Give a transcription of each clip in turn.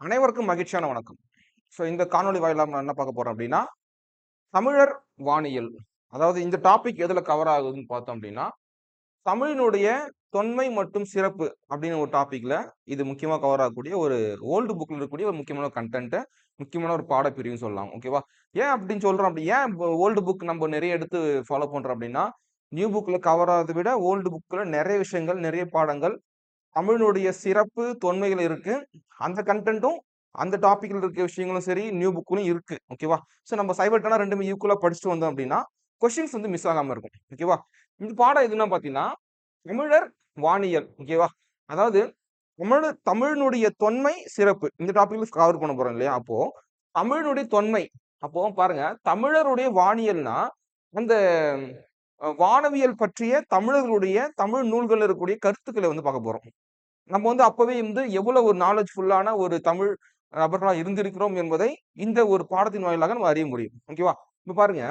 அனைவருக்கும் மகிழ்ச்சியான வணக்கம். ஸோ இந்த காணொளி வாயிலாக நான் என்ன பார்க்க போகிறோம் அப்படின்னா தமிழர் வானியல் அதாவது இந்த டாபிக் எதில் கவர் ஆகுதுன்னு பார்த்தோம் அப்படின்னா தமிழினுடைய தொன்மை மற்றும் சிறப்பு அப்படின்னு ஒரு டாப்பிக்கில் இது முக்கியமாக கவர் ஆகக்கூடிய ஒரு ஓல்டு புக்கில் இருக்கக்கூடிய ஒரு முக்கியமான கண்டென்ட் முக்கியமான ஒரு பாடப்பிரிவுன்னு சொல்லலாம். ஓகேவா ஏன் அப்படின்னு சொல்கிறோம் அப்படி ஏன் ஓல்டு புக் நம்ம நிறைய எடுத்து ஃபாலோ பண்ணுறோம் அப்படின்னா நியூ புக்கில் கவர் ஆகிறத விட ஓல்டு புக்கில் நிறைய விஷயங்கள் நிறைய பாடங்கள் தமிழினுடைய சிறப்பு தொன்மைகள் இருக்கு. அந்த கண்டென்ட்டும் அந்த டாப்பிக்கில் இருக்க விஷயங்களும் சரி நியூ புக்லையும் இருக்கு. ஓகேவா ஸோ நம்ம சைபர்டனா ரெண்டுமே ஈக்குவலாக படிச்சுட்டு வந்தோம் அப்படின்னா கொஸ்டின்ஸ் வந்து மிஸ் ஆகாம இருக்கும். ஓகேவா இந்த பாடம் எதுனா பார்த்தீங்கன்னா தமிழர் வானியல். ஓகேவா அதாவது தமிழ் தமிழினுடைய தொன்மை சிறப்பு. இந்த டாபிக்ல கவர் பண்ண போறோம் இல்லையா? அப்போ தமிழினுடைய தொன்மை. அப்போ பாருங்க தமிழருடைய வானியல்னா அந்த வானவியல் பற்றிய தமிழர்களுடைய தமிழ் நூல்கள் இருக்கக்கூடிய கருத்துக்களை வந்து பார்க்க போறோம். நம்ம வந்து அப்பவே வந்து எவ்வளவு ஒரு நாலேஜ் ஃபுல்லான ஒரு தமிழ் நபர்களாக இருந்திருக்கிறோம் என்பதை இந்த ஒரு பாடத்தின் வாயிலாக நம்ம அறிய முடியும். ஓகேவா இப்ப பாருங்க.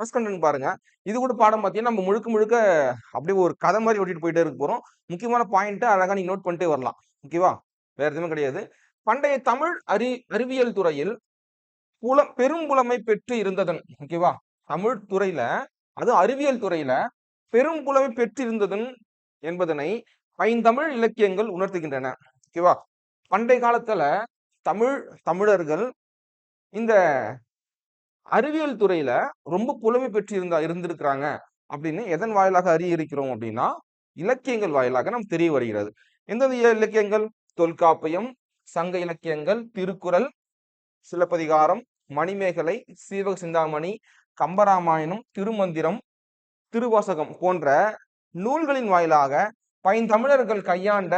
ஃபர்ஸ்ட் கண்டென்ட் பாருங்க. இது கூட பாடம் பார்த்தீங்கன்னா நம்ம முழுக்க முழுக்க அப்படியே ஒரு கதை மாதிரி ஓட்டிட்டு போயிட்டே இருக்க போறோம். முக்கியமான பாயிண்ட்டை அழகாக நீங்க நோட் பண்ணிட்டே வரலாம். ஓகேவா வேற எதுவுமே கிடையாது. பண்டைய தமிழ் அறி அறிவியல் துறையில் புல பெரும்புலமை பெற்று இருந்ததன் ஓகேவா தமிழ் துறையில அது அறிவியல் துறையில பெரும் புலமை பெற்று இருந்ததன் என்பதனை ஐந்தமிழ் இலக்கியங்கள் உணர்த்துகின்றன. ஓகேவா? பண்டைய காலத்துல தமிழ் தமிழர்கள் இந்த அறிவியல் துறையில ரொம்ப புலமை பெற்று இருந்தா இருந்திருக்கிறாங்க அப்படின்னு எதன் வாயிலாக அறிய இருக்கிறோம் அப்படின்னா இலக்கியங்கள் வாயிலாக நாம் தெரிய வருகிறது. எந்தெந்த இலக்கியங்கள்? தொல்காப்பியம் சங்க இலக்கியங்கள் திருக்குறள் சிலப்பதிகாரம் மணிமேகலை சீவக சிந்தாமணி கம்பராமாயணம் திருமந்திரம் திருவாசகம் போன்ற நூல்களின் வாயிலாக பைந்தமிழர்கள் கையாண்ட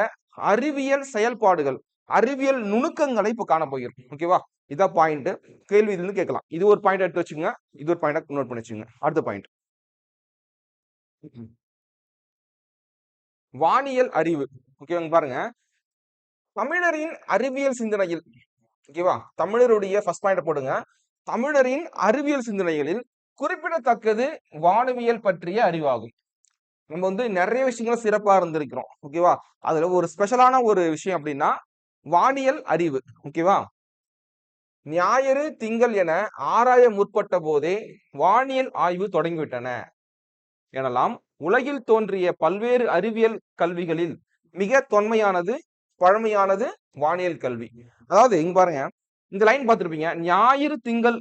அறிவியல் செயல்பாடுகள் அறிவியல் நுணுக்கங்களை இப்போ காண போகிறோம் ஓகேவா இதான் பாயிண்ட் கேள்வி இதுல கேட்கலாம். இது ஒரு பாயிண்ட் எடுத்து வச்சுங்க இது ஒரு பாயிண்ட் நோட் பண்ணி வச்சுங்க அடுத்த பாயிண்ட் வானியல் அறிவு. ஓகேவாங்க பாருங்க. தமிழரின் அறிவியல் சிந்தனையில் ஓகேவா தமிழருடைய ஃபர்ஸ்ட் பாயிண்ட் போடுங்க. தமிழரின் அறிவியல் சிந்தனைகளில் குறிப்பிடத்தக்கது வானவியல் பற்றிய அறிவாகும். நம்ம வந்து நிறைய விஷயங்கள் சிறப்பா இருந்திருக்கிறோம். ஓகேவா அதுல ஒரு ஸ்பெஷலான ஒரு விஷயம் அப்படின்னா வானியல் அறிவு. ஓகேவா ஞாயிறு திங்கள் என ஆராய முற்பட்ட போதே வானியல் ஆய்வு தொடங்கிவிட்டன. எனலாம் உலகில் தோன்றிய பல்வேறு அறிவியல் கல்விகளில் மிக தொன்மையானது பழமையானது வானியல் கல்வி. அதாவது இங்க பாருங்க. இந்த லைன் பார்த்துருப்பீங்க. ஞாயிறு திங்கள்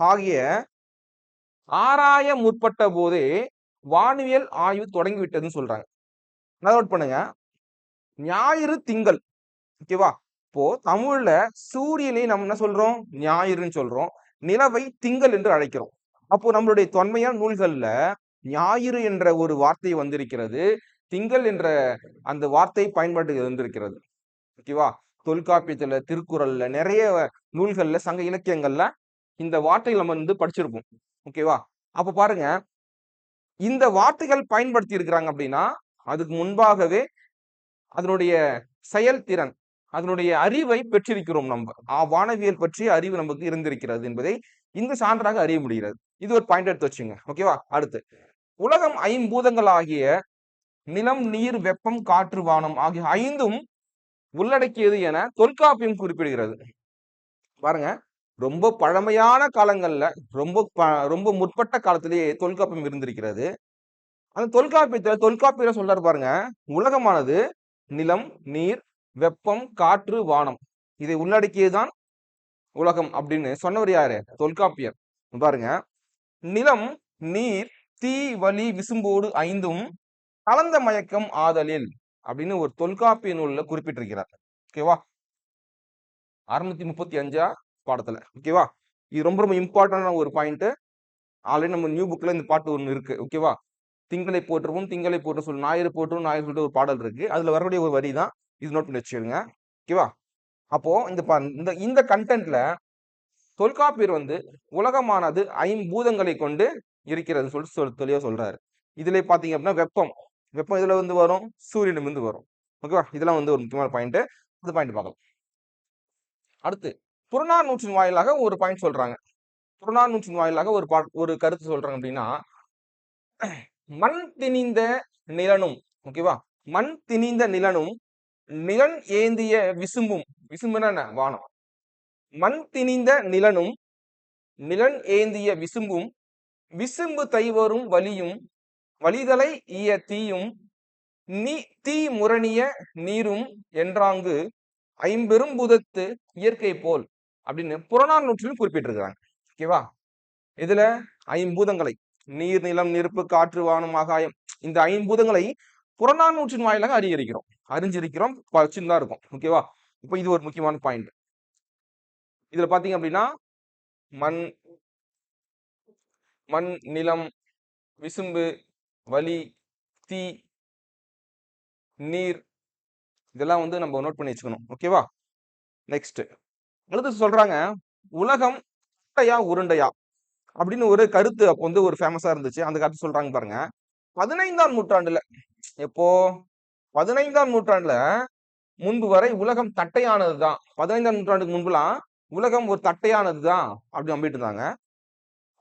ஆகிய ஆராய முற்பட்ட போதே வானியல் ஆய்வு தொடங்கிவிட்டதுன்னு சொல்றாங்க. நோட் பண்ணுங்க. ஞாயிறு திங்கள். ஓகேவா இப்போ தமிழ்ல சூரியனை நம்ம என்ன சொல்றோம்? ஞாயிறுன்னு சொல்றோம். நிலவை திங்கள் என்று அழைக்கிறோம். அப்போ நம்மளுடைய தொன்மையான நூல்கள்ல ஞாயிறு என்ற ஒரு வார்த்தை வந்திருக்கிறது. திங்கள் என்ற அந்த வார்த்தை பயன்பாட்டுக்கு வந்திருக்கிறது. ஓகேவா தொல்காப்பியத்துல திருக்குறள்ல நிறைய நூல்கள்ல சங்க இலக்கியங்கள்ல இந்த வார்த்தைகள் நம்ம வந்து படிச்சிருப்போம். ஓகேவா அப்ப பாருங்க. இந்த வார்த்தைகள் பயன்படுத்தி இருக்கிறாங்க அப்படின்னா அதுக்கு முன்பாகவே அதனுடைய செயல்திறன் அதனுடைய அறிவை பெற்றிருக்கிறோம் நம்ம. வானவியல் பற்றிய அறிவு நமக்கு இருந்திருக்கிறது என்பதை இந்த சான்றாக அறிய முடிகிறது. இது ஒரு பாயிண்ட் எடுத்து வச்சுங்க. ஓகேவா அடுத்து. உலகம் ஐம்பூதங்கள் ஆகிய நிலம் நீர் வெப்பம் காற்று வானம் ஆகிய ஐந்தும் உள்ளடக்கியது என தொல்காப்பியம் குறிப்பிடுகிறது. பாருங்க. ரொம்ப பழமையான காலங்கள்ல ரொம்ப ப- ரொம்ப முற்பட்ட காலத்திலேயே தொல்காப்பியம் இருந்திருக்கிறது. அந்த தொல்காப்பியத்துல தொல்காப்பியில் சொல்றாரு பாருங்க உலகமானது நிலம் நீர் வெப்பம் காற்று வானம். இதை உள்ளடக்கியதுதான் உலகம் அப்படின்னு சொன்னவர் யாரு? தொல்காப்பியர். பாருங்க நிலம் நீர் தீ வலி விசும்போடு ஐந்தும் கலந்த மயக்கம் ஆதலில் அப்படின்னு ஒரு தொல்காப்பிய நூலில் குறிப்பிட்டிருக்கிறார். ஓகேவா? அறுநூத்தி முப்பத்தி அஞ்சா? பாடத்துல. ஓகேவா? இது ரொம்ப ரொம்ப இம்பார்ட்டன்டான ஒரு பாயிண்ட். ஆல்ரெடி நம்ம நியூ புக்ல இந்த பாட்டு ஒன்று இருக்கு. ஓகேவா? திங்களை போற்றுவோம் திங்களை போட்டு சொல்லி ஞாயிறு போற்றும் ஞாயிறு சொல்லிட்டு ஒரு பாடல் இருக்கு. அதுல வரக்கூடிய ஒரு வரி தான் இது நோட் பண்ணி வச்சுருங்க ஓகேவா? அப்போ இந்த பா- இந்த இந்த கண்டென்ட்ல தொல்காப்பியர் வந்து உலகமானது ஐம்பூதங்களை கொண்டு இருக்கிறது சொல்லிட்டு சொல் தெளிவா சொல்றாரு. இதுல பாத்தீங்க அப்படின்னா வெப்பம். வெப்பம் இதுல வந்து வரும்? சூரியன் இருந்து வரும். ஓகேவா? இதெல்லாம் வந்து ஒரு முக்கியமான பாயிண்ட். அந்த பாயிண்ட் பார்க்கலாம். அடுத்து புறநானூற்றின் வாயிலாக ஒரு பாயிண்ட் சொல்றாங்க. புறநானூற்றின் வாயிலாக ஒரு பா ஒரு கருத்து சொல்றாங்க அப்படின்னா மண் திணிந்த நிலனும் ஓகேவா மண் திணிந்த நிலனும் நிலன் ஏந்திய விசும்பும் விசும்புன வானம். மண் திணிந்த நிலனும் நிலன் ஏந்திய விசும்பும் விசும்பு தைவரும் வலியும் வலிதலை ஈய தீயும் நீ தீ முரணிய நீரும் என்றாங்கு ஐம்பெரும் புதத்து இயற்கை போல். அப்படின்னு புறநானூற்றிலும் குறிப்பிட்டிருக்கிறாங்க. ஓகேவா இதுல ஐம்பூதங்களை நீர் நிலம் நெருப்பு காற்று வானம் ஆகாயம் இந்த ஐம்பூதங்களை புறநானூற்றின் வாயிலாக அதிகரிக்கிறோம். அறிஞ்சிருக்கிறோம் தான் இருக்கும். ஓகேவா இப்போ இது ஒரு முக்கியமான பாயிண்ட் இதுல பாத்தீங்க அப்படின்னா மண் மண் நிலம் விசும்பு வலி தீ நீர் இதெல்லாம் வந்து நம்ம நோட் பண்ணி வச்சுக்கணும். ஓகேவா நெக்ஸ்ட் அடுத்து சொல்றாங்க உலகம் உருண்டையா உருண்டையா? அப்படின்னு ஒரு கருத்து அப்போ வந்து ஒரு ஃபேமஸா இருந்துச்சு. அந்த கருத்து சொல்றாங்க பாருங்க. பதினைந்தாம் நூற்றாண்டுல எப்போ? பதினைந்தாம் நூற்றாண்டுல முன்பு வரை உலகம் தட்டையானது தான் பதினைந்தாம் நூற்றாண்டுக்கு முன்புலாம் உலகம் ஒரு தட்டையானது தான் அப்படி நம்பிட்டு இருந்தாங்க.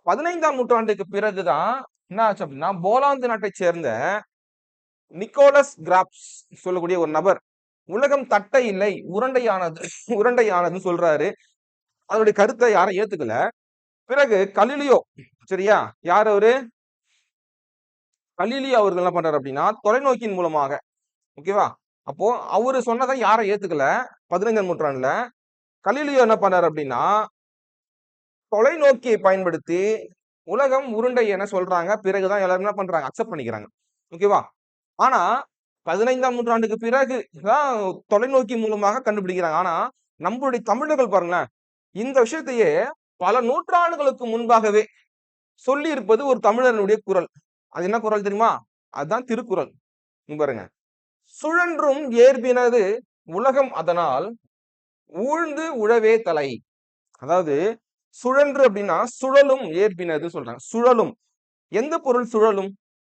பதினைந்தாம் நூற்றாண்டுக்கு பிறகுதான் என்ன ஆச்சு அப்படின்னா போலாந்து நாட்டை சேர்ந்த நிக்கோலஸ் கிராப்ஸ் சொல்லக்கூடிய ஒரு நபர் உலகம் தட்டை இல்லை உருண்டையானது உருண்டையானதுன்னு சொல்றாரு. அதனுடைய கருத்தை யாரும் ஏத்துக்கல. பிறகு கலிலியோ சரியா? யார் அவரு? கலிலியோ அவர்கள் என்ன பண்றாரு அப்படின்னா தொலைநோக்கியின் மூலமாக ஓகேவா அப்போ அவரு சொன்னதை யாரும் ஏத்துக்கல பதினைஞ்சாம் நூற்றாண்டுல. கலிலியோ என்ன பண்றாரு அப்படின்னா தொலைநோக்கியை பயன்படுத்தி உலகம் உருண்டை என சொல்றாங்க. பிறகுதான் எல்லாரும் என்ன பண்றாங்க? அக்செப்ட் பண்ணிக்கிறாங்க. ஓகேவா ஆனா பதினைந்தாம் நூற்றாண்டுக்கு பிறகு தான் தொலைநோக்கி மூலமாக கண்டுபிடிக்கிறாங்க. ஆனா நம்மளுடைய தமிழர்கள் பாருங்களேன் இந்த விஷயத்தையே பல நூற்றாண்டுகளுக்கு முன்பாகவே சொல்லி இருப்பது ஒரு தமிழனுடைய குரல். அது என்ன குரல் தெரியுமா? அதுதான் திருக்குறள். பாருங்க. சுழன்றும் ஏற்பினது உலகம் அதனால் ஊழ்ந்து உழவே தலை அதாவது சுழன்று அப்படின்னா சுழலும் ஏற்பினது சொல்றாங்க. சுழலும். எந்த பொருள் சுழலும்?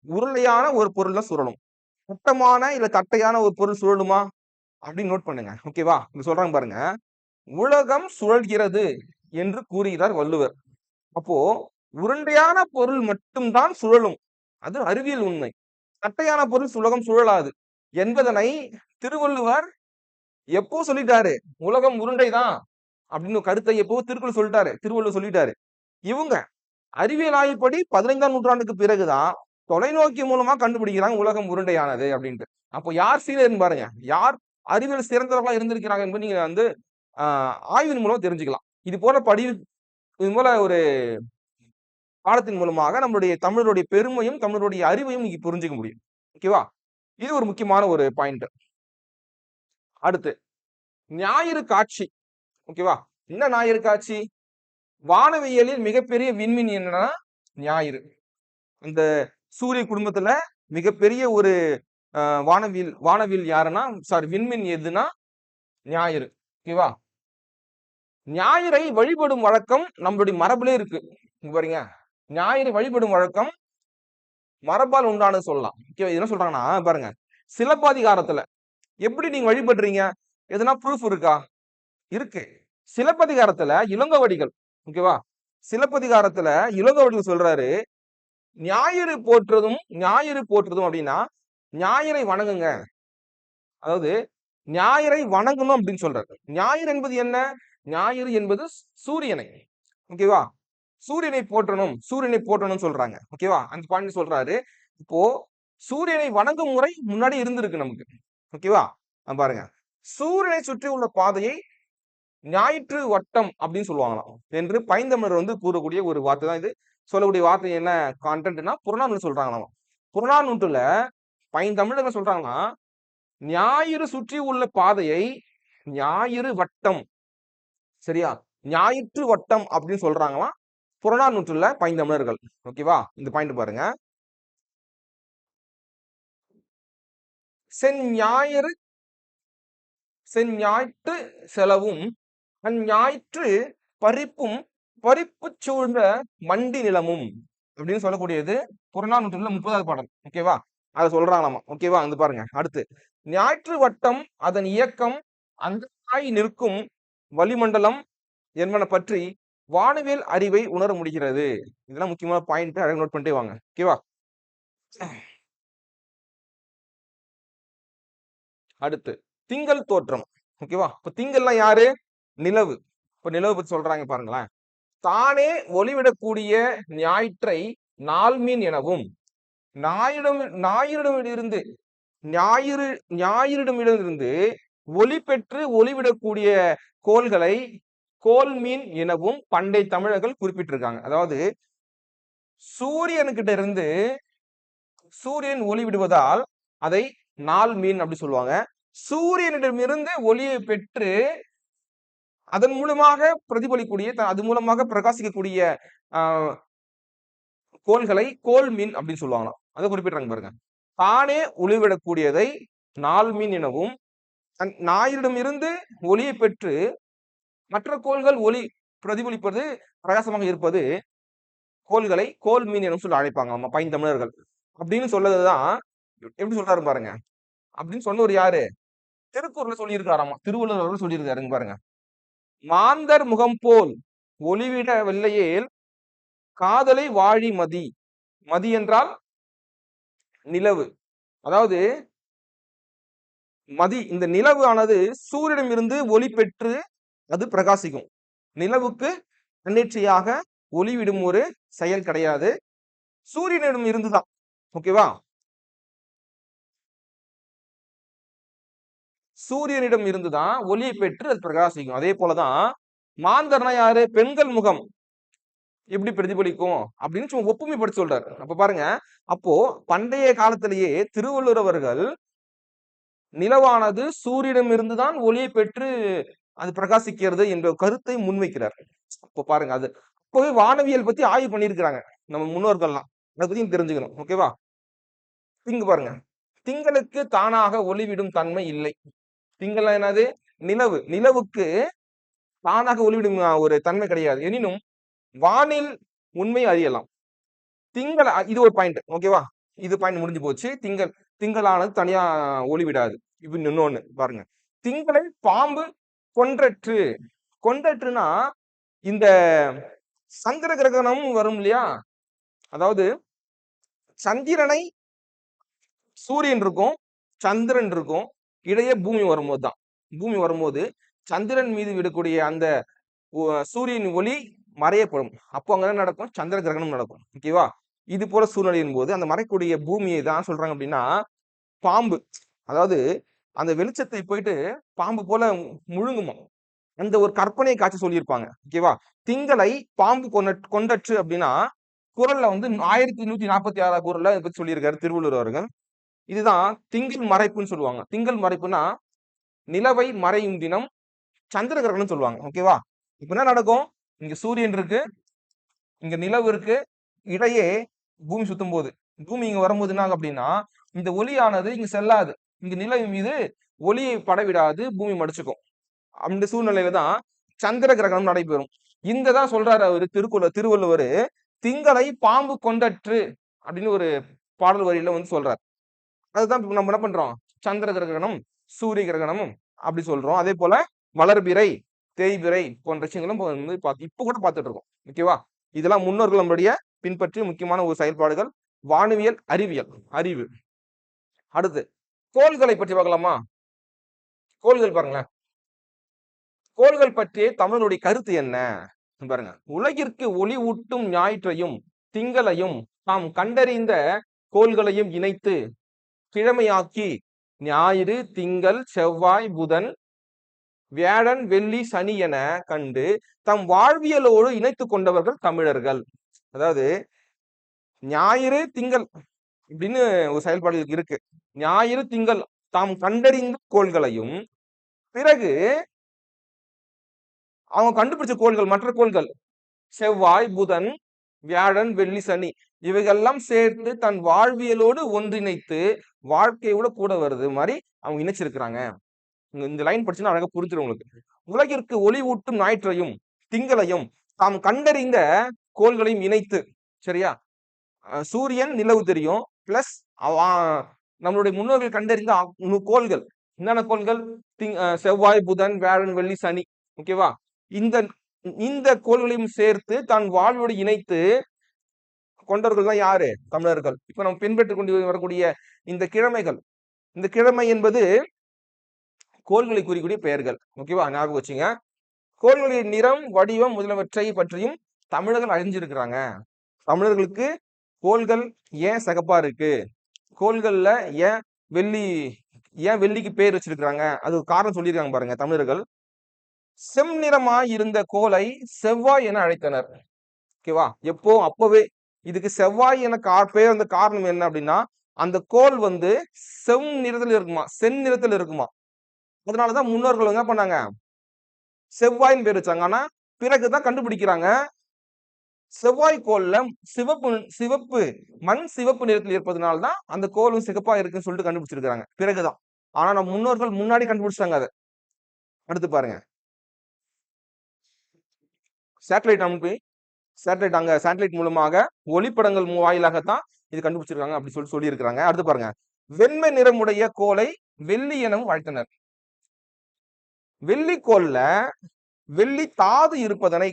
உருளையான ஒரு பொருள் தான் சுழலும். குட்டமான இல்ல தட்டையான ஒரு பொருள் சுழலுமா? அப்படின்னு நோட் பண்ணுங்க. ஓகேவா இங்க சொல்றாங்க பாருங்க. உலகம் சுழல்கிறது என்று கூறுகிறார் வள்ளுவர். அப்போ உருண்டையான பொருள் மட்டும்தான் சுழலும். அது அறிவியல் உண்மை. தட்டையான பொருள் உலகம் சுழலாது என்பதனை திருவள்ளுவர் எப்போ சொல்லிட்டாரு? உலகம் உருண்டைதான் அப்படின்னு கருத்தை எப்போ திருக்குறள் சொல்லிட்டாரு? திருவள்ளுவர் சொல்லிட்டாரு. இவங்க அறிவியல் ஆய்வுப்படி பதினைந்தாம் நூற்றாண்டுக்கு பிறகுதான் தொலைநோக்கி மூலமா கண்டுபிடிக்கிறாங்க உலகம் உருண்டையானது அப்படின்ட்டு. அப்போ யார் சீனியர்னு பாருங்க யார் அறிவியல் சிறந்தவர்களா இருந்திருக்கிறாங்க என்பது நீங்க வந்து ஆஹ் ஆய்வின் மூலம் தெரிஞ்சுக்கலாம். இது போல படி இது போல ஒரு பாடத்தின் மூலமாக நம்மளுடைய தமிழருடைய பெருமையும் தமிழருடைய அறிவையும் நீங்க புரிஞ்சுக்க முடியும். ஓகேவா இது ஒரு முக்கியமான ஒரு பாயிண்ட் அடுத்து ஞாயிறு காட்சி. ஓகேவா என்ன ஞாயிறு காட்சி? வானவியலில் மிகப்பெரிய விண்மீன் என்னன்னா ஞாயிறு. இந்த சூரிய குடும்பத்துல மிகப்பெரிய ஒரு வானவில் வானவில் யாருன்னா சாரி விண்மீன் எதுனா ஞாயிறு. ஓகேவா? ஞாயிறை வழிபடும் வழக்கம் நம்மளுடைய மரபுலே இருக்கு. பாருங்க. ஞாயிறை வழிபடும் வழக்கம் மரபால் உண்டானது சொல்லலாம். ஓகேவா என்ன சொல்றாங்கன்னா பாருங்க. சிலப்பதிகாரத்துல எப்படி நீங்க வழிபடுறீங்க? எதுனா ப்ரூஃப் இருக்கா? இருக்கு. சிலப்பதிகாரத்துல இளங்கவடிகள். ஓகேவா? சிலப்பதிகாரத்துல இளங்கவடிகள் சொல்றாரு. ஞாயிறு போற்றுறதும் ஞாயிறு போற்றுறதும் அப்படின்னா ஞாயிறை வணங்குங்க. அதாவது ஞாயிறை வணங்கணும் அப்படின்னு சொல்றாரு. ஞாயிறு என்பது என்ன? ஞாயிறு என்பது சூரியனை. ஓகேவா சூரியனை போற்றணும் சூரியனை போற்றணும்னு சொல்றாங்க. ஓகேவா அந்த பாயிண்ட் சொல்றாரு. இப்போ சூரியனை வணங்கும் முறை முன்னாடி இருந்திருக்கு நமக்கு. ஓகேவா பாருங்க. சூரியனை சுற்றி உள்ள பாதையை ஞாயிற்று வட்டம் அப்படின்னு சொல்லுவாங்களாம். என்று பைந்தமிழர் வந்து கூறக்கூடிய ஒரு வார்த்தை தான் இது. சொல்லக்கூடிய வார்த்தை என்ன? கான்டென்ட்னா புறநானூறு சொல்றாங்களாம்? புறநானூற்றுல பைந்தமிழர் என்ன சொல்றாங்கன்னா ஞாயிறு சுற்றி உள்ள பாதையை ஞாயிறு வட்டம் சரியா? ஞாயிற்று வட்டம் அப்படின்னு சொல்றாங்களாம் புறநானூற்றுல பைந்தமிழர்கள் ஓகேவா இந்த பாயிண்ட் பாருங்க. செஞ்ஞாயிறு செஞ்ஞாயிற்று செலவும் அஞ்ஞாயிற்று பறிப்பும் பறிப்பு சூழ்ந்த மண்டி நிலமும் அப்படின்னு சொல்லக்கூடியது புறநானூற்றுல முப்பதாவது பாடல். ஓகேவா அதை சொல்றாங்களாமா? ஓகேவா வந்து பாருங்க. அடுத்து. ஞாயிற்று வட்டம் அதன் இயக்கம் அந்த நிற்கும் வளிமண்டலம் என்பன பற்றி வானவியல் அறிவை உணர முடிகிறது. இதெல்லாம் முக்கியமான பாயிண்ட் அழகாக நோட் பண்ணிட்டே வாங்க. ஓகேவா அடுத்து. திங்கள் தோற்றம். ஓகேவா இப்ப திங்கள்லாம் யாரு? நிலவு. இப்ப நிலவு பத்தி சொல்றாங்க பாருங்களேன். தானே ஒளிவிடக்கூடிய ஞாயிற்றை நாள்மீன் எனவும் ஞாயிடம் ஞாயிறிடமிருந்து ஞாயிறு ஞாயிறிடமிடமிருந்து ஒளி பெற்று ஒளிவிடக்கூடிய கோள்களை கோல் மீன் எனவும் பண்டை தமிழர்கள் குறிப்பிட்டிருக்காங்க. அதாவது சூரியனுக்கிட்ட இருந்து சூரியன் ஒளி விடுவதால் அதை நாள் மீன் அப்படி சொல்லுவாங்க. சூரியனிடமிருந்து ஒளியை பெற்று அதன் மூலமாக பிரதிபலிக்கூடிய அது மூலமாக பிரகாசிக்கக்கூடிய ஆஹ், கோள்களை கோல் மீன் அப்படின்னு சொல்லுவாங்களாம். அதை குறிப்பிட்டாங்க பாருங்க. தானே ஒளிவிடக்கூடியதை நாள் மீன் எனவும் ஞாயிறிடமிருந்து ஒளியை பெற்று மற்ற கோள்கள் ஒளி பிரதிபலிப்பது பிரகாசமாக இருப்பது கோள்களை கோல் மீன் எனவும் சொல்லி அழைப்பாங்க. நம்ம பைந்தமிழர்கள் அப்படின்னு சொல்லதுதான் எப்படி சொல்றாரு பாருங்க. அப்படின்னு சொன்னவர் யாரு? திருக்குறள்ல சொல்லியிருக்காராமா. திருவள்ளுவர் அவர்கள் சொல்லியிருக்காருங்க பாருங்க. மாந்தர் முகம் போல் ஒளிவிட வெள்ளையேல் காதலை வாழி மதி. மதி என்றால் நிலவு. அதாவது மதி இந்த நிலவு ஆனது சூரியனிடமிருந்து ஒளி பெற்று அது பிரகாசிக்கும். நிலவுக்கு தன்னிச்சையாக ஒளிவிடும் ஒரு செயல் கிடையாது. சூரியனிடம் இருந்துதான். ஓகேவா? சூரியனிடம் இருந்துதான் ஒளியை பெற்று அது பிரகாசிக்கும் அதே போலதான் மாந்தர்னா யாரு? பெண்கள் முகம். எப்படி பிரதிபலிக்கும்? அப்படின்னு சும்மா ஒப்புமைப்படுத்தி சொல்றாரு. அப்ப பாருங்க அப்போ பண்டைய காலத்திலேயே திருவள்ளுவர் அவர்கள் நிலவானது சூரியனிடம் இருந்துதான் ஒளியை பெற்று அது பிரகாசிக்கிறது என்ற கருத்தை முன்வைக்கிறார். அப்போ பாருங்க அது அப்போவே வானவியல் பத்தி ஆய்வு பண்ணியிருக்கிறாங்க நம்ம முன்னோர்கள்லாம். அதை பத்தி தெரிஞ்சுக்கணும். ஓகேவா? திங்கு பாருங்க. திங்களுக்கு தானாக ஒளிவிடும் தன்மை இல்லை. திங்கள் என்னது? நிலவு. நிலவுக்கு தானாக ஒளிவிடும் ஒரு தன்மை கிடையாது. எனினும் வானில் உண்மை அறியலாம். திங்கள் இது ஒரு பாயிண்ட் ஓகேவா இது பாயிண்ட் முடிஞ்சு போச்சு. திங்கள் திங்களானது தனியா ஒளிவிடாது. இப்படி இப்ப இன்னொன்னு பாருங்க. திங்களை பாம்பு கொன்றற்று. கொன்றற்றுனா இந்த சந்திர கிரகணமும் வரும் இல்லையா? அதாவது சந்திரனை சூரியன் இருக்கும் சந்திரன் இருக்கும் இடையே பூமி வரும்போது தான் பூமி வரும்போது சந்திரன் மீது விடக்கூடிய அந்த சூரியன் ஒளி மறையப்படும். அப்போ அங்கே என்ன நடக்கும்? சந்திர கிரகணம் நடக்கும். ஓகேவா இது போல சூழ்நிலையின் போது அந்த மறைக்கூடிய பூமியை தான் சொல்றாங்க அப்படின்னா பாம்பு. அதாவது அந்த வெளிச்சத்தை போயிட்டு பாம்பு போல முழுங்குமா? அந்த ஒரு கற்பனை காட்சி சொல்லியிருப்பாங்க. ஓகேவா திங்களை பாம்பு கொண்ட கொண்டற்று அப்படின்னா குரல்ல வந்து ஆயிரத்தி நூத்தி நாற்பத்தி ஆறாம் குரல்ல இதை பத்தி சொல்லியிருக்காரு திருவள்ளுவர் அவர்கள். இதுதான் திங்கள் மறைப்புன்னு சொல்லுவாங்க. திங்கள் மறைப்புனா நிலவை மறையும் தினம் சந்திர கிரகணம் சொல்லுவாங்க ஓகேவா இப்ப என்ன நடக்கும்? இங்க சூரியன் இருக்கு இங்க நிலவு இருக்கு இடையே பூமி சுத்தும் போது பூமி இங்க வரும்போது என்ன அப்படின்னா இந்த ஒளியானது இங்க செல்லாது. இங்க நிலவு மீது ஒளியை படவிடாது பூமி மடிச்சுக்கும். அந்த சூழ்நிலையில தான் சந்திர கிரகணம் நடைபெறும். இந்த தான் சொல்றாரு அவரு திருக்குறள் திருவள்ளுவர் திங்களை பாம்பு கொண்டற்று அப்படின்னு ஒரு பாடல் வரியில வந்து சொல்றாரு. அதுதான் நம்ம என்ன பண்றோம்? சந்திர கிரகணம் சூரிய கிரகணமும் அப்படி சொல்றோம். அதே போல வளர்பிறை தேய்பிறை போன்ற விஷயங்களும் வந்து பாத்து இப்ப கூட பார்த்துட்டு இருக்கோம். ஓகேவா இதெல்லாம் முன்னோர்கள் நம்மளுடைய பின்பற்றி முக்கியமான ஒரு செயல்பாடுகள். வானவியல் அறிவியல் அறிவு. அடுத்து கோள்களை பற்றி பார்க்கலாமா? கோள்கள் பாருங்களேன். கோள்கள் பற்றி தமிழனுடைய கருத்து என்ன? பாருங்க. உலகிற்கு ஒளி ஊட்டும் ஞாயிற்றையும் திங்களையும் தாம் கண்டறிந்த கோள்களையும் இணைத்து கிழமையாக்கி ஞாயிறு திங்கள் செவ்வாய் புதன் வியாழன் வெள்ளி சனி என கண்டு தம் வாழ்வியலோடு இணைத்து கொண்டவர்கள் தமிழர்கள். அதாவது ஞாயிறு திங்கள் அப்படின்னு ஒரு செயல்பாடு இருக்கு. ஞாயிறு திங்கள் தாம் கண்டறிந்த கோள்களையும் பிறகு அவங்க கண்டுபிடிச்ச கோள்கள் மற்ற கோள்கள் செவ்வாய் புதன் வியாழன் வெள்ளி சனி இவைகள்லாம் சேர்த்து தன் வாழ்வியலோடு ஒன்றிணைத்து வாழ்க்கையோட கூட வருது மாதிரி அவங்க இணைச்சிருக்கிறாங்க. இந்த லைன் படிச்சுன்னா அழகா புரிஞ்சிடும் உங்களுக்கு. உலகிற்கு ஒளி ஊட்டும் ஞாயிற்றையும் திங்களையும் தாம் கண்டறிந்த கோள்களையும் இணைத்து சரியா? சூரியன் நிலவு தெரியும் பிளஸ் நம்மளுடைய முன்னோர்கள் கண்டறிந்த கோள்கள். என்னென்ன கோள்கள்? திங் செவ்வாய் புதன் வியாழன் வெள்ளி சனி ஓகேவா? இந்த இந்த கோள்களையும் சேர்த்து தன் வாழ்வோடு இணைத்து கொண்டவர்கள் தான் யாரு? தமிழர்கள். இப்ப நம்ம பின்பற்றி கொண்டு வரக்கூடிய இந்த கிழமைகள். இந்த கிழமை என்பது கோள்களை குறிக்கூடிய பெயர்கள். ஓகேவா? ஞாபகம் வச்சுங்க. கோள்களின் நிறம் வடிவம் முதலவற்றை பற்றியும் தமிழர்கள் அழிஞ்சிருக்கிறாங்க தமிழர்களுக்கு கோள்கள் ஏன் சகப்பா இருக்கு? கோள்கள்ல ஏன் வெள்ளி ஏன் வெள்ளிக்கு பேர் வச்சிருக்கிறாங்க? அது காரணம் சொல்லியிருக்காங்க பாருங்க தமிழர்கள். செம்நிறமா இருந்த கோலை செவ்வாய் என அழைத்தனர். ஓகேவா எப்போ? அப்பவே. இதுக்கு செவ்வாய் என கார் பேர் அந்த காரணம் என்ன அப்படின்னா அந்த கோள் வந்து செம் நிறத்தில் இருக்குமா? செந் நிறத்தில் இருக்குமா? அதனாலதான் முன்னோர்கள் என்ன பண்ணாங்க? செவ்வாய்ன்னு பேர் வச்சாங்க. ஆனா பிறகுதான் கண்டுபிடிக்கிறாங்க. செவ்வாய் கோள்ல சிவப்பு சிவப்பு மண் சிவப்பு நிறத்தில் இருப்பதனால தான் அந்த கோலும் சிகப்பா இருக்குன்னு சொல்லிட்டு கண்டுபிடிச்சிருக்காங்க பிறகுதான். ஆனா நம்ம முன்னோர்கள் முன்னாடி கண்டுபிடிச்சாங்க அதை. அடுத்து பாருங்க. சேட்டலைட் அனுப்பி சேட்டலைட் அங்க சேட்டலைட் மூலமாக ஒளிப்படங்கள் வாயிலாகத்தான் இது கண்டுபிடிச்சிருக்காங்க அப்படி சொல்லி சொல்லியிருக்கிறாங்க. அடுத்து பாருங்க. வெண்மை நிறமுடைய கோலை வெள்ளி எனவும் வாழ்த்தனர் வெள்ளிக்கோல்ல வெள்ளி தாது இருப்பதனை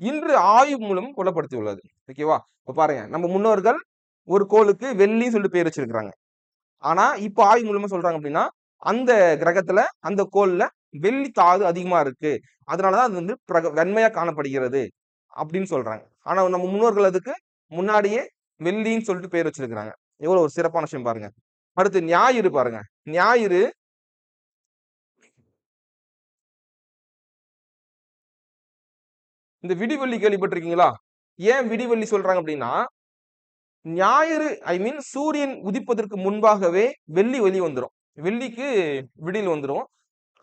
இன்று ஆய்வு மூலம் புலப்படுத்தியுள்ளது ஓகேவா இப்போ பாருங்க. நம்ம முன்னோர்கள் ஒரு கோளுக்கு வெள்ளின்னு சொல்லிட்டு பேர் வச்சிருக்கிறாங்க. ஆனா இப்ப ஆய்வு மூலமா சொல்றாங்க அப்படின்னா அந்த கிரகத்துல அந்த கோள்ல வெள்ளி தாது அதிகமா இருக்கு. அதனாலதான் அது வந்து பிரக வெண்மையா காணப்படுகிறது அப்படின்னு சொல்றாங்க. ஆனா நம்ம முன்னோர்கள் அதுக்கு முன்னாடியே வெள்ளின்னு சொல்லிட்டு பேர் வச்சிருக்கிறாங்க. எவ்வளவு ஒரு சிறப்பான விஷயம் பாருங்க. அடுத்து ஞாயிறு பாருங்க. ஞாயிறு இந்த விடிவெள்ளி கேள்விப்பட்டிருக்கீங்களா? ஏன் விடிவெள்ளி சொல்றாங்க அப்படின்னா ஞாயிறு ஐ மீன் சூரியன் உதிப்பதற்கு முன்பாகவே வெள்ளி வெளி வந்துடும் வெள்ளிக்கு விடியில் வந்துடும்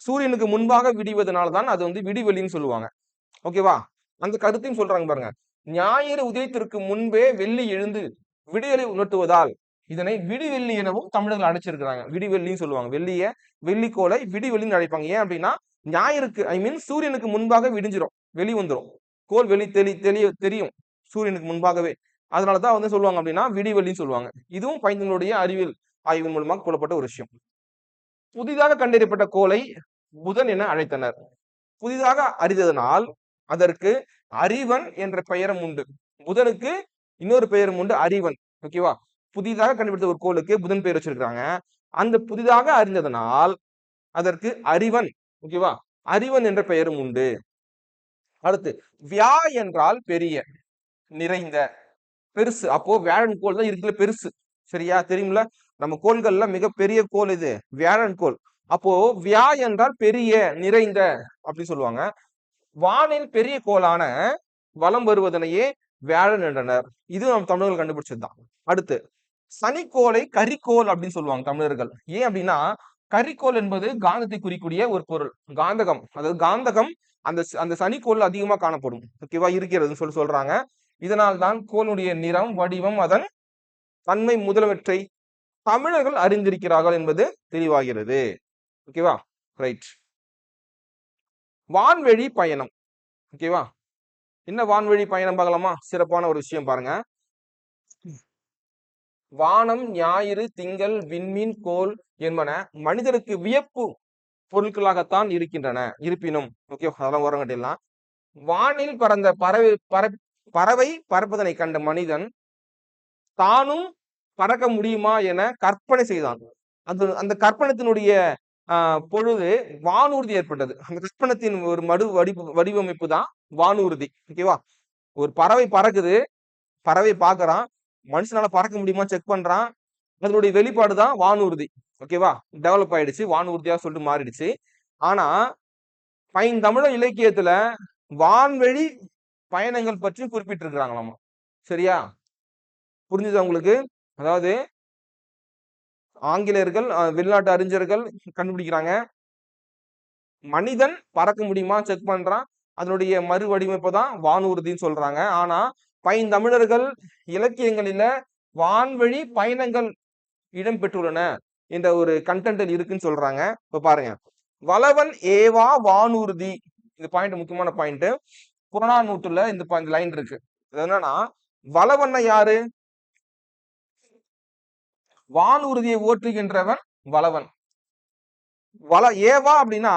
சூரியனுக்கு முன்பாக விடிவதனால தான் அது வந்து விடிவெள்ளின்னு சொல்லுவாங்க. ஓகேவா அந்த கருத்தையும் சொல்றாங்க பாருங்க. ஞாயிறு உதயத்திற்கு முன்பே வெள்ளி எழுந்து விடியலை உணர்த்துவதால் இதனை விடிவெள்ளி எனவும் தமிழர்கள் அழைச்சிருக்கிறாங்க. விடிவெள்ளின்னு சொல்லுவாங்க. வெள்ளிய வெள்ளிக்கோளை விடிவெள்ளின்னு அழைப்பாங்க. ஏன் அப்படின்னா ஞாயிறுக்கு ஐ மீன் சூரியனுக்கு முன்பாக விடிஞ்சிரும். வெளி வந்துரும். கோல் வெளி தெளி தெளிய தெரியும். சூரியனுக்கு முன்பாகவே. அதனாலதான் வந்து சொல்லுவாங்க அப்படின்னா விடிவெள்ளின்னு சொல்லுவாங்க. இதுவும் பைந்தங்களுடைய அறிவியல் ஆய்வின் மூலமாக கூறப்பட்ட ஒரு விஷயம். புதிதாக கண்டறியப்பட்ட கோளை புதன் என அழைத்தனர். புதிதாக அறிந்ததனால் அதற்கு அறிவன் என்ற பெயரும் உண்டு. புதனுக்கு இன்னொரு பெயரும் உண்டு அறிவன். ஓகேவா புதிதாக கண்டுபிடித்த ஒரு கோளுக்கு புதன் பெயர் வச்சிருக்கிறாங்க. அந்த புதிதாக அறிந்ததனால் அதற்கு அறிவன் ஓகேவா அறிவன் என்ற பெயரும் உண்டு. அடுத்து வியா என்றால் பெரிய நிறைந்த பெருசு. அப்போ வியாழன் கோள் தான் இருக்குல்ல பெருசு. சரியா? தெரியுமில? நம்ம கோள்கள்ல மிகப்பெரிய கோள் இது வியாழன் கோள். அப்போ வியா என்றால் பெரிய நிறைந்த அப்படி சொல்லுவாங்க. வானில் பெரிய கோளான வலம் வருவதனையே வியாழன் என்றனர். இது நம்ம தமிழர்கள் கண்டுபிடிச்சதுதான். அடுத்து சனிக்கோளை கரிக்கோள் அப்படின்னு சொல்லுவாங்க தமிழர்கள். ஏன் அப்படின்னா கரிக்கோள் என்பது காந்தத்தை குறிக்கூடிய ஒரு பொருள். காந்தகம் அதாவது காந்தகம் அந்த அந்த சனிக்கோள் அதிகமா காணப்படும். ஓகேவா இருக்கிறதுன்னு சொல்லி சொல்றாங்க. இதனால் தான் கோளுடைய நிறம் வடிவம் அதன் தன்மை முதலவற்றை தமிழர்கள் அறிந்திருக்கிறார்கள் என்பது தெளிவாகிறது. ஓகேவா ரைட் வான்வழி பயணம். ஓகேவா என்ன வான்வழி பயணம் பார்க்கலாமா? சிறப்பான ஒரு விஷயம் பாருங்க. வானம் ஞாயிறு திங்கள் விண்மீன் கோள் என்பன மனிதருக்கு வியப்பு பொருட்களாகத்தான் இருக்கின்றன. இருப்பினும் ஓகே அதெல்லாம் ஓரம் கட்டிடலாம் வானில் பறந்த பறவை பறவை பறப்பதனை கண்ட மனிதன் தானும் பறக்க முடியுமா என கற்பனை செய்தான். அது அந்த கற்பனத்தினுடைய ஆஹ், பொழுது வானூர்தி ஏற்பட்டது. அந்த கற்பனத்தின் ஒரு மடு வடி வடிவமைப்பு தான் வானூர்தி. ஓகேவா ஒரு பறவை பறக்குது. பறவை பார்க்கறான். மனுஷனால பறக்க முடியுமா? செக் பண்றான். அதனுடைய வெளிப்பாடு தான் வானூர்தி. ஓகேவா டெவலப் ஆயிடுச்சு. வானூர்தியா சொல்லிட்டு மாறிடுச்சு. ஆனா பைந்தமிழ இலக்கியத்துல வான்வழி பயணங்கள் பற்றி குறிப்பிட்டிருக்கிறாங்களாமா? சரியா? புரிஞ்சுதா உங்களுக்கு? அதாவது ஆங்கிலேயர்கள் அஹ், வெளிநாட்டு அறிஞர்கள் கண்டுபிடிக்கிறாங்க. மனிதன் பறக்க முடியுமா? செக் பண்றான். அதனுடைய மறு வடிவமைப்பு தான் வானூர்தின்னு சொல்றாங்க. ஆனா பைந்தமிழர்கள் இலக்கியங்களில வான்வழி பயணங்கள் இடம்பெற்றுள்ளன என்ற ஒரு கண்டென்ட் இருக்குன்னு சொல்றாங்க. இப்ப பாருங்க. வளவன் ஏவா வானூர்தி. இந்த பாயிண்ட் முக்கியமான பாயிண்ட் புறநானூற்றுல இந்த லைன் இருக்கு. என்னன்னா வளவன்ன யாரு? வானூர்தியை ஓட்டுகின்றவன் வளவன். வள ஏவா அப்படின்னா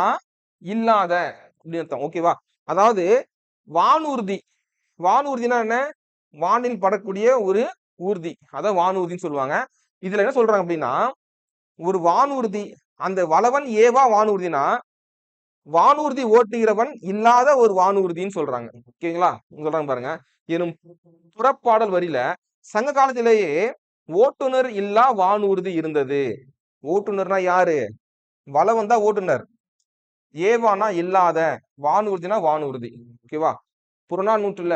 இல்லாத அப்படின்னு அர்த்தம். ஓகேவா அதாவது வானூர்தி வானூர்தினா என்ன? வானில் படக்கூடிய ஒரு ஊர்தி. அதான் வானூர்தின்னு சொல்லுவாங்க. இதுல என்ன சொல்றாங்க அப்படின்னா ஒரு வானூர்தி அந்த வளவன் ஏவா வானூர்தினா வானூர்தி ஓட்டுகிறவன் இல்லாத ஒரு வானூர்தின்னு சொல்றாங்க. ஓகேங்களா சொல்றாங்க பாருங்க. எனும் புறப்பாடல் வரியில சங்க காலத்திலேயே ஓட்டுநர் இல்லா வானூர்தி இருந்தது. ஓட்டுநர்னா யாரு? வளவன் தான் ஓட்டுநர். ஏவானா இல்லாத வானூர்தினா வானூர்தி ஓகேவா? புறநானூற்றுல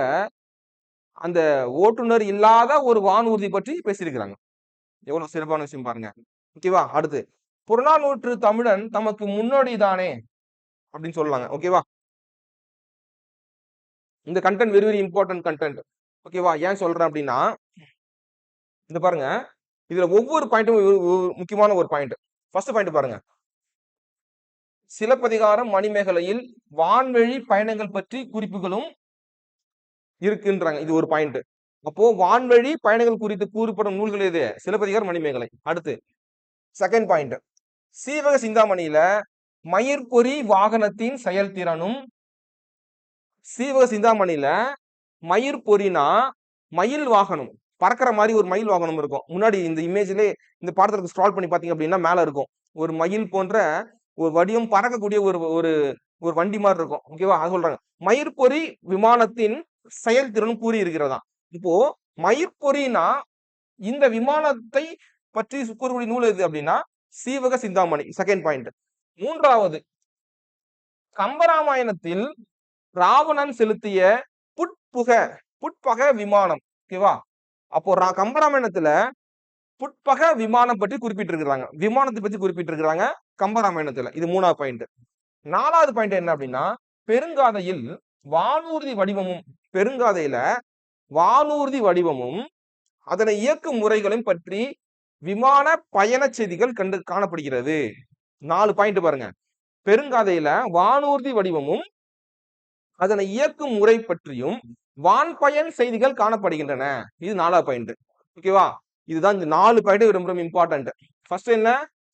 அந்த ஓட்டுநர் இல்லாத ஒரு வானூர்தி பற்றி பேசியிருக்கிறாங்க. எவ்வளவு சிறப்பான விஷயம் பாருங்க. ஓகேவா? அடுத்து புறநானூற்று தமிழன் தமக்கு முன்னோடி தானே? அப்படின்னு சொல்லலாங்க ஓகேவா? இந்த content very very important content ஓகேவா? ஏன் சொல்றேன் அப்படின்னா இந்த பாருங்க. இதுல ஒவ்வொரு பாயிண்ட்டும் முக்கியமான ஒரு பாயிண்ட் ஃபர்ஸ்ட் பாயிண்ட் பாருங்க. சிலப்பதிகாரம் மணிமேகலையில் வான்வழி பயணங்கள் பற்றி குறிப்புகளும் இருக்குன்றாங்க. இது ஒரு பாயிண்ட் அப்போ வான்வழி பயணங்கள் குறித்து கூறப்படும் நூல்கள் எது? சிலப்பதிகாரம் மணிமேகலை. அடுத்து செகண்ட் பாயிண்ட் சீவக சிந்தாமணியில மயிர்பொறி வாகனத்தின் செயல்திறனும் சீவக சிந்தாமணியில மயிர் பொறினா மயில் வாகனம். பறக்கிற மாதிரி ஒரு மயில் வாகனம் இருக்கும். முன்னாடி இந்த இமேஜ்ல இந்த பாடத்திற்கு ஸ்க்ரால் பண்ணி பார்த்தீங்க அப்படின்னா மேல இருக்கும். ஒரு மயில் போன்ற ஒரு வடிவம் பறக்கக்கூடிய ஒரு ஒரு ஒரு வண்டி மாதிரி இருக்கும். ஓகேவா அது சொல்றாங்க. மயிர்பொறி விமானத்தின் செயல்திறன் கூறி இருக்கிறதா இப்போ மயிர்பொறினா இந்த விமானத்தை பற்றி கூறக்கூடிய நூல் எது அப்படின்னா சீவக சிந்தாமணி செகண்ட் பாயிண்ட் மூன்றாவது கம்பராமாயணத்தில் ராவணன் செலுத்திய புட்புக புட்பக விமானம். ஓகேவா அப்போ ரா- கம்பராமாயணத்துல புட்பக விமானம் பற்றி குறிப்பிட்டிருக்கிறாங்க. விமானத்தை பற்றி குறிப்பிட்டிருக்கிறாங்க கம்பராமாயணத்துல. இது மூணாவது பாயிண்ட் நாலாவது பாயிண்ட் என்ன அப்படின்னா பெருங்காதையில் வானூர்தி வடிவமும் பெருங்காதையில வானூர்தி வடிவமும் அதனை இயக்கும் முறைகளையும் பற்றி விமான பயண செய்திகள் கண்டு காணப்படுகிறது. நாலு பாயிண்ட் பாருங்க. பெருங்காதையில வானூர்தி வடிவமும் அதனை இயக்கும் முறை பற்றியும் வான்பயன் செய்திகள் காணப்படுகின்றன. இது நாலாவது பாயிண்ட் ஓகேவா இதுதான் இந்த நாலு பாயிண்ட் ரொம்ப ரொம்ப இம்பார்ட்டன்ட் ஃபர்ஸ்ட் என்ன?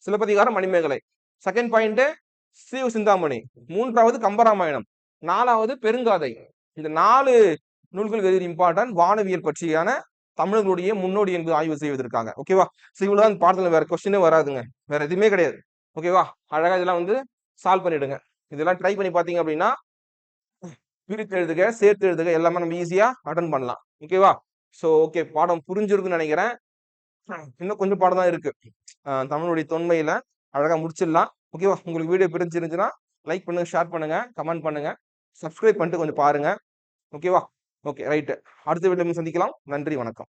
Silappathikaram Manimekalai. Second point Sri Chintamani. மூன்றாவது கம்பராமாயணம். நாலாவது பெருங்காதை. இந்த நாலு நூல்கள் வெரி இம்பார்ட்டன்ட் வானவியல் பற்றியான தமிழர்களுடைய முன்னோடி என்பது ஆய்வு செய்வதற்காக ஓகேவா ஸோ இந்த பாடத்துல வேற கொஸ்டினே வராதுங்க. வேற எதுவுமே கிடையாது. ஓகேவா அழகா இதெல்லாம் வந்து சால்வ் பண்ணிடுங்க. இதெல்லாம் ட்ரை பண்ணி பார்த்தீங்க அப்படின்னா பிரித்து எழுதுக சேர்த்து எழுதுக எல்லாமே நம்ம ஈஸியாக அட்டன் பண்ணலாம். ஓகேவா ஸோ ஓகே பாடம் புரிஞ்சிருக்குன்னு நினைக்கிறேன். இன்னும் கொஞ்சம் பாடம் தான் இருக்கு. தமிழுடைய தொன்மையில அழகாக முடிச்சிடலாம். ஓகேவா உங்களுக்கு வீடியோ பிரிஞ்சிருந்துச்சுன்னா லைக் பண்ணுங்க ஷேர் பண்ணுங்க கமெண்ட் பண்ணுங்க. சப்ஸ்கிரைப் பண்ணிட்டு கொஞ்சம் பாருங்க. ஓகேவா ஓகே ரைட்டு அடுத்த வீடியோ சந்திக்கலாம். நன்றி வணக்கம்.